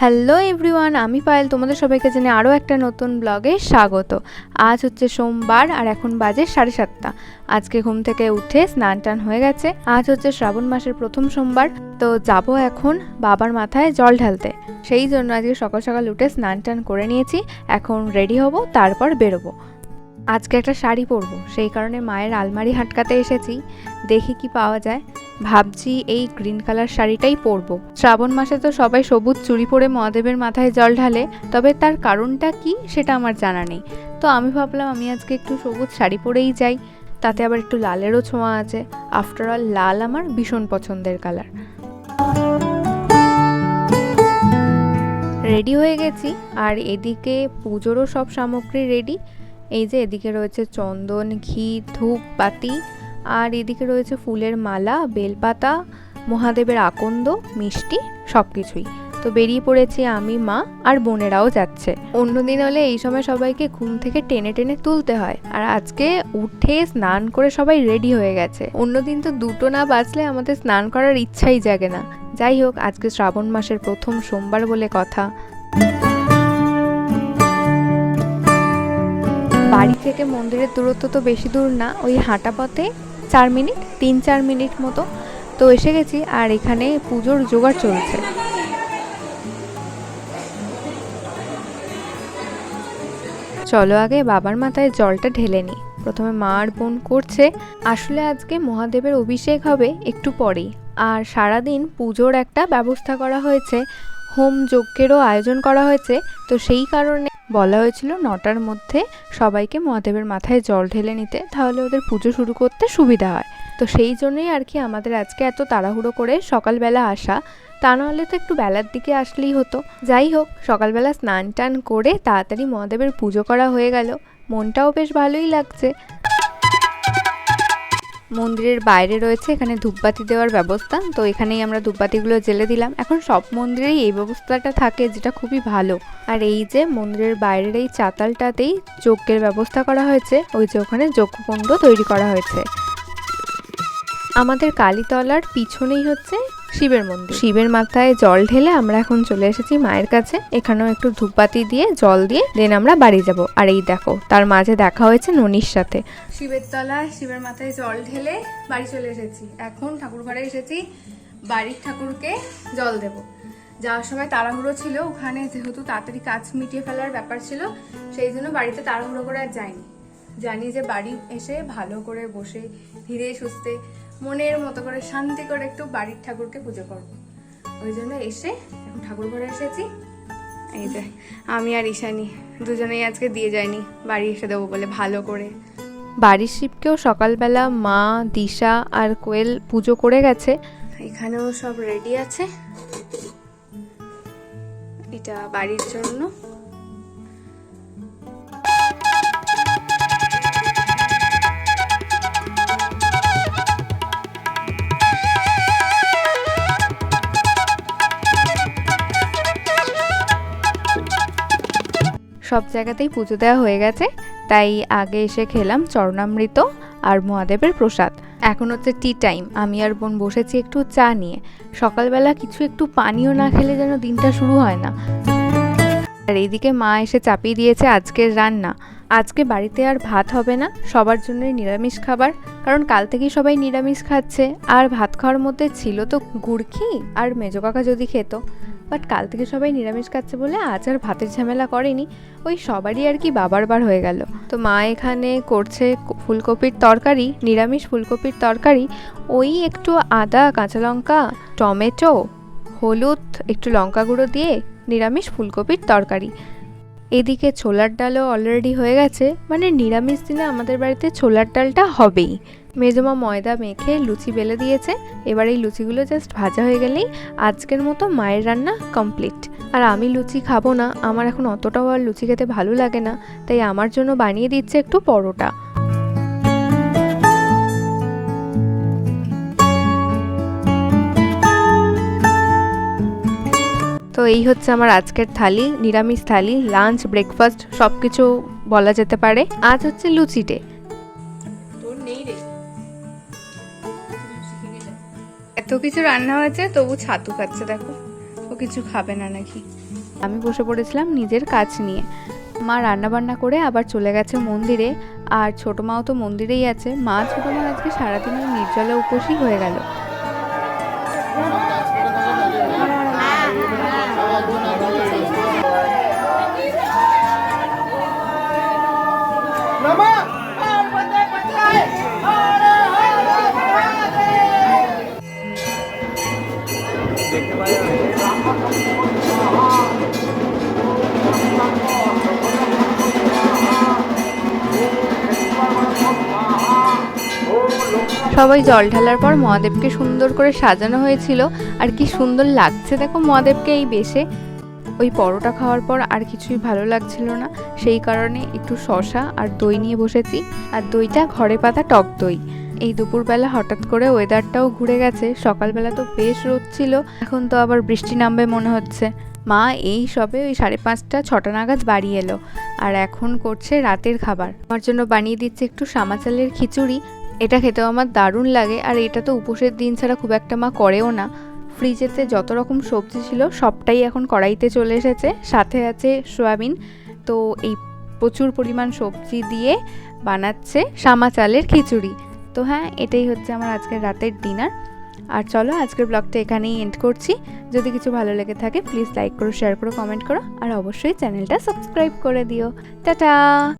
Hello everyone আমি পায়েল, তোমাদের সবাইকে জেনে আরও একটা নতুন ব্লগে স্বাগত। আজ হচ্ছে সোমবার আর এখন বাজে সাড়ে সাতটা। আজকে ঘুম থেকে উঠে স্নান টান হয়ে গেছে। আজ হচ্ছে শ্রাবণ মাসের প্রথম সোমবার, তো যাব এখন বাবার মাথায় জল ঢালতে। সেই জন্য আজকে সকাল সকাল উঠে স্নান টান করে নিয়েছি, এখন রেডি হব, তারপর বেরোবো। আজকে একটা শাড়ি পরবো, সেই কারণে মায়ের আলমারি হাটকাতে এসেছি, দেখি কি পাওয়া যায়। ভাবছি এই গ্রিন কালার শাড়িটাই পরবো। শ্রাবণ মাসে তো সবাই সবুজ চুড়ি পরে মহাদেবের মাথায় জল ঢালে, তবে তার কারণটা কি সেটা আমার জানা নেই। তো আমি ভাবলাম আমি আজকে একটু সবুজ শাড়ি পরেই যাই, তাতে আবার একটু লালেরও ছোঁয়া আছে। আফটার অল লাল আমার ভীষণ পছন্দের কালার। রেডি হয়ে গেছি, আর এদিকে পুজোরও সব সামগ্রী রেডি এই যে এদিকে রয়েছে চন্দন, ঘি ধূপ বাতি আর এদিকে রয়েছে ফুলের মালা, বেলপাতা, মহাদেবের আকন্দ, মিষ্টি সব কিছুই তো বেরিয়ে পড়েছি আমি, মা আর বোনেরাও যাচ্ছে। অন্যদিন হলে এই সময় সবাইকে ঘুম থেকে টেনে টেনে তুলতে হয়। আর আজকে উঠে স্নান করে সবাই রেডি হয়ে গেছে। অন্যদিন তো দুটো না বাজলে আমাদের স্নান করার ইচ্ছাই জাগে না। যাই হোক, আজকে শ্রাবণ মাসের প্রথম সোমবার বলে কথা। বাড়ি থেকে মন্দিরের দূরত্ব তো বেশি দূর না, ওই হাঁটা পথে চার মিনিট, তিন চার মিনিট মতো। তো এসে গেছি আর এখানে পুজোর জোগাড় চলছে। চলো আগে বাবার মাথায় জলটা ঢেলে নিই। প্রথমে মা আর বোন করছে। আসলে আজকে মহাদেবের অভিষেক হবে একটু পরেই। আর সারাদিন পুজোর একটা ব্যবস্থা করা হয়েছে। হোম যজ্ঞেরও আয়োজন করা হয়েছে। তো সেই কারণে বলা হয়েছিল নটার মধ্যে সবাইকে মহাদেবের মাথায় জল ঢেলে নিতে, তাহলে ওদের পুজো শুরু করতে সুবিধা হয়। তো সেই জন্যই আর কি আমাদের আজকে এত তাড়াহুড়ো করে সকালবেলা আসা। তা নাহলে তো একটু বেলার দিকে আসলেই হতো। যাই হোক, সকালবেলা স্নান টান করে তাড়াতাড়ি মহাদেবের পুজো করা হয়ে গেল। মনটাও বেশ ভালোই লাগছে। মন্দিরের বাইরে রয়েছে, এখানে ধূপবাতি দেওয়ার ব্যবস্থা। তো এখানেই আমরা ধূপবাতিগুলো জেলে দিলাম। এখন সব মন্দিরেই এই ব্যবস্থাটা থাকে, যেটা খুবই ভালো। আর এই যে মন্দিরের বাইরের এই চাতালটাতেই যজ্ঞের ব্যবস্থা করা হয়েছে, ওই যে ওখানে যজ্ঞকুণ্ড তৈরি করা হয়েছে। আমাদের কালীতলার পিছনেই হচ্ছে শিবের মন্দির। শিবের মাথায় জল ঢেলে আমরা এখন চলে এসেছি মায়ের কাছে। এখানেও একটু ধূপবাতি দিয়ে জল দিয়ে দেন আমরা বাড়ি যাব। আর এই দেখো তার মাঝে দেখা হয়েছে ননির সাথে। শিবের তলায় শিবের মাথায় জল ঢেলে বাড়ি চলে এসেছি। এখন ঠাকুর ঘরে এসেছি বাড়ির ঠাকুরকে জল দেব। যাওয়ার সময় তাড়াহুড়ো ছিল ওখানে যেহেতু তাড়াতাড়ি কাজ মিটিয়ে ফেলার ব্যাপার ছিল সেই জন্য বাড়িতে তাড়াহুড়ো করে আর যাইনি। জানি যে বাড়ি এসে ভালো করে বসে ধীরে সুস্থে মনের মতো করে শান্তি করে একটু বাড়ির ঠাকুরকে পুজো করব। ওই জন্য এসে এখন ঠাকুর ঘরে এসেছি। এই যে আমি আর ঈশানি দুজনেই আজকে দিয়ে যায়নি বাড়ি এসে দেবো বলে ভালো করে। বাড়ির শিবকেও সকালবেলা মা দিশা আর কোয়েল পুজো করে গেছে। এখানেও সব রেডি আছে। এটা বাড়ির জন্য। সব জায়গাতেই পুজো দেওয়া হয়ে গেছে। তাই আগে এসে খেলাম চরণামৃত আর মহাদেবের প্রসাদ। এখন হচ্ছে টি টাইম আমি আর বোন বসেছি একটু চা নিয়ে। সকালবেলা কিছু একটু পানীয় না খেলে যেন দিনটা শুরু হয় না। আর এইদিকে মা এসে চাপিয়ে দিয়েছে আজকের রান্না। আজকে বাড়িতে আর ভাত হবে না, সবার জন্যই নিরামিষ খাবার। কারণ কাল থেকেই সবাই নিরামিষ খাচ্ছে। আর ভাত খাওয়ার মধ্যে ছিল তো গুড়খি আর মেজো কাকা যদি খেত। বাট কাল থেকে সবাই নিরামিষ খাচ্ছে বলে আজ আর ভাতের ঝামেলা করেনি। ওই সবারই আর কি বাবার বার হয়ে গেল। তো মা এখানে করছে ফুলকপির তরকারি, নিরামিষ ফুলকপির তরকারি। ওই একটু আদা, কাঁচা লঙ্কা, টমেটো, হলুদ, একটু লঙ্কা গুঁড়ো দিয়ে নিরামিষ ফুলকপির তরকারি। এদিকে ছোলার ডালও অলরেডি হয়ে গেছে। মানে নিরামিষ দিনে আমাদের বাড়িতে ছোলার ডালটা হবেই। মেজমা ময়দা মেখে লুচি বেলে দিয়েছে। এবার এই লুচিগুলো জাস্ট ভাজা হয়ে গেলেই আজকের মতো মায়ের রান্না কমপ্লিট আর আমি লুচি খাব না, আমার এখন অতটাও আর লুচি খেতে ভালো লাগে না, তাই আমার জন্য বানিয়ে দিচ্ছে একটু পরোটা। তো এই হচ্ছে আমার আজকের থালি, নিরামিষ থালি লাঞ্চ ব্রেকফাস্ট সব কিছু বলা যেতে পারে। আজ হচ্ছে লুচিটে তোর নেই রে। এত কিছু রান্না হয়েছে, তবু ছাতু খাচ্ছে দেখো। ও কিছু খাবে না নাকি? আমি বসে পড়েছিলাম নিজের কাজ নিয়ে। মা রান্না বান্না করে আবার চলে গেছে মন্দিরে, আর ছোটো মাও তো মন্দিরেই আছে। মা ছোটো মা আজকে সারাদিন নির্জলে উপসী হয়ে গেল। সবাই জল ঢালার পর মহাদেবকে সুন্দর করে সাজানো হয়েছিল। আর কি সুন্দর লাগছে দেখো মহাদেবকে এই বেশে। ওই পরোটা খাওয়ার পর আর কিছুই ভালো লাগছিল না। সেই কারণে একটু শশা আর দই নিয়ে বসেছি। আর দইটা ঘরে পাতা টক দই। এই দুপুরবেলা হঠাৎ করে ওয়েদারটাও ঘুরে গেছে। সকালবেলা তো বেশ রোদ ছিল। এখন তো আবার বৃষ্টি নামবে মনে হচ্ছে। মা এই সবে ওই সাড়ে পাঁচটা, ছটা নাগাদ বাড়ি এলো। আর এখন করছে রাতের খাবার। আমার জন্য বানিয়ে দিচ্ছে একটু সামাচালের খিচুড়ি। এটা খেতেও আমার দারুণ লাগে আর এটা তো উপোসের দিন ছাড়া খুব একটা মা করেও না। ফ্রিজেতে যত রকম সবজি ছিল সবটাই এখন কড়াইতে চলে এসেছে। সাথে আছে সয়াবিন। তো এই প্রচুর পরিমাণ সবজি দিয়ে বানাচ্ছে সামা চালের খিচুড়ি। তো হ্যাঁ এটাই হচ্ছে আমার আজকের রাতের ডিনার। আর চলো আজকের ব্লগটা এখানেই এন্ড করছি। যদি কিছু ভালো লেগে থাকে প্লিজ লাইক করো শেয়ার করো কমেন্ট করো। আর অবশ্যই চ্যানেলটা সাবস্ক্রাইব করে দিও। টাটা!